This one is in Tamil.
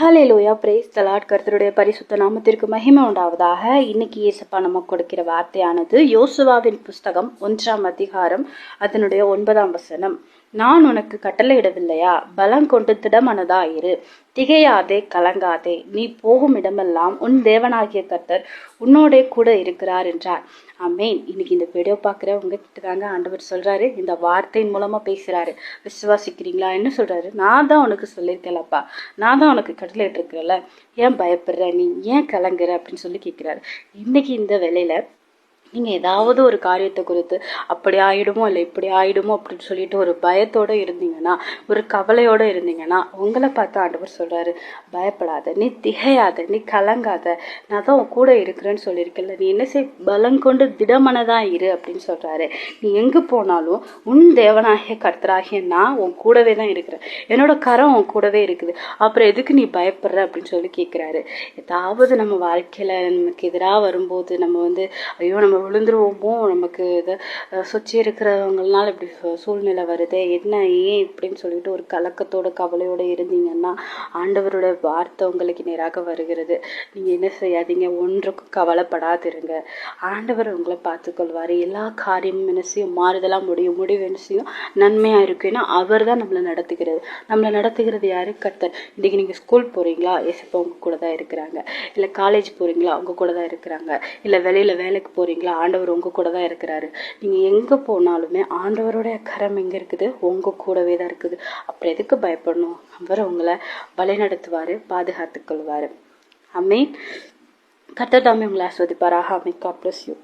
ஹலே லோயா பிரேஸ் தலாட் கருத்தருடைய பரிசுத்த நாமத்திற்கு மகிமை உண்டாவதாக. இன்னைக்கு இயேசப்பா நம்ம கொடுக்கிற வார்த்தையானது யோசுவாவின் புஸ்தகம் ஒன்றாம் அதிகாரம் அதனுடைய ஒன்பதாம் வசனம். நான் உனக்கு கட்டளையிடவில்லையா? பலம் கொண்டு திடமனதாயிரு திகையாதே கலங்காதே. நீ போகும் இடமெல்லாம் உன் தேவனாகிய கர்த்தர் உன்னோட கூட இருக்கிறார் என்றார். அமேன் இன்னைக்கு இந்த வீடியோ பார்க்குற உங்ககிட்ட தாங்க ஆண்டவர் சொல்றாரு. இந்த வார்த்தையின் மூலமா பேசுறாரு. விசுவாசிக்கிறீங்களா? என்ன சொல்றாரு? நான் தான் உனக்கு சொல்லியிருக்கேன்ப்பா நான் தான் உனக்கு கட்டளையிட்டு இருக்கிறேன்ல ஏன் பயப்படுற? நீ ஏன் கலங்குற? அப்படின்னு சொல்லி கேட்கிறாரு இன்னைக்கு இந்த வேலையில நீங்கள் ஏதாவது ஒரு காரியத்தை குறித்து அப்படி ஆயிடுமோ? இல்லை இப்படி ஆயிடுமோ? அப்படின்னு சொல்லிட்டு ஒரு பயத்தோடு இருந்தீங்கன்னா ஒரு கவலையோடு இருந்தீங்கன்னா உங்களை பார்த்து ஆண்டவர் சொல்கிறாரு பயப்படாத நீ திகையாத நீ கலங்காத நான் தான் உன் கூட இருக்கிறேன்னு சொல்லியிருக்கல நீ என்ன செய் பலம் கொண்டு திடமனதாக இரு அப்படின்னு சொல்கிறாரு நீ எங்கே போனாலும் உன் தேவனாகிய கர்த்தராகிய நான் உன் கூடவே தான் இருக்கிறேன். என்னோட கரம் உன் கூடவே இருக்குது. அப்புறம் எதுக்கு நீ பயப்படுற? அப்படின்னு சொல்லி கேட்குறாரு ஏதாவது நம்ம வாழ்க்கையில் நமக்கு எதிராக வரும்போது நம்ம வந்து ஐயோ நம்ம விழுந்துருவோமோ? நமக்கு இதை சுற்றி இருக்கிறவங்களால இப்படி சூழ்நிலை வருது என்ன ஏன் இப்படின்னு சொல்லிட்டு ஒரு கலக்கத்தோட கவலையோடு இருந்தீங்கன்னா ஆண்டவரோட வார்த்தை உங்களுக்கு நேராக வருகிறது. நீங்கள் என்ன செய்யாதீங்க ஒன்றுக்கும் கவலைப்படாதிருங்க. ஆண்டவர் உங்களை பார்த்துக்கொள்வார். எல்லா காரியமும் என்ன மாறுதலாக முடியும். முடிவு என்ன செய்யும் நன்மையாக இருக்கும். ஏன்னா அவர் தான் நம்மளை நடத்துகிறது. நம்மளை நடத்துகிறது யாரு? கர்த்தர். இன்றைக்கி நீங்கள் ஸ்கூல் போகிறீங்களா எசப்பா உங்கள் கூட தான் இருக்கிறாங்க. இல்லை காலேஜ் போகிறீங்களா அவங்க கூட தான் இருக்கிறாங்க. இல்லை வெளியில் வேலைக்கு போகிறீங்களா இல்லை ஆண்டவர் உங்கள் கூட தான் இருக்கிறாரு. நீங்கள் எங்கே போனாலுமே ஆண்டவருடைய கரம் எங்கே இருக்குது? உங்கள் கூடவே தான் இருக்குது. அப்புறம் எதுக்கு பயப்படணும்? அவர் உங்களை வழிநடத்துவார் பாதுகாத்து கொள்வார் அமீன் கத்தர் தாமே உங்களை ஆஸ்வதிப்பாராக. அம்மீன் காட் யூ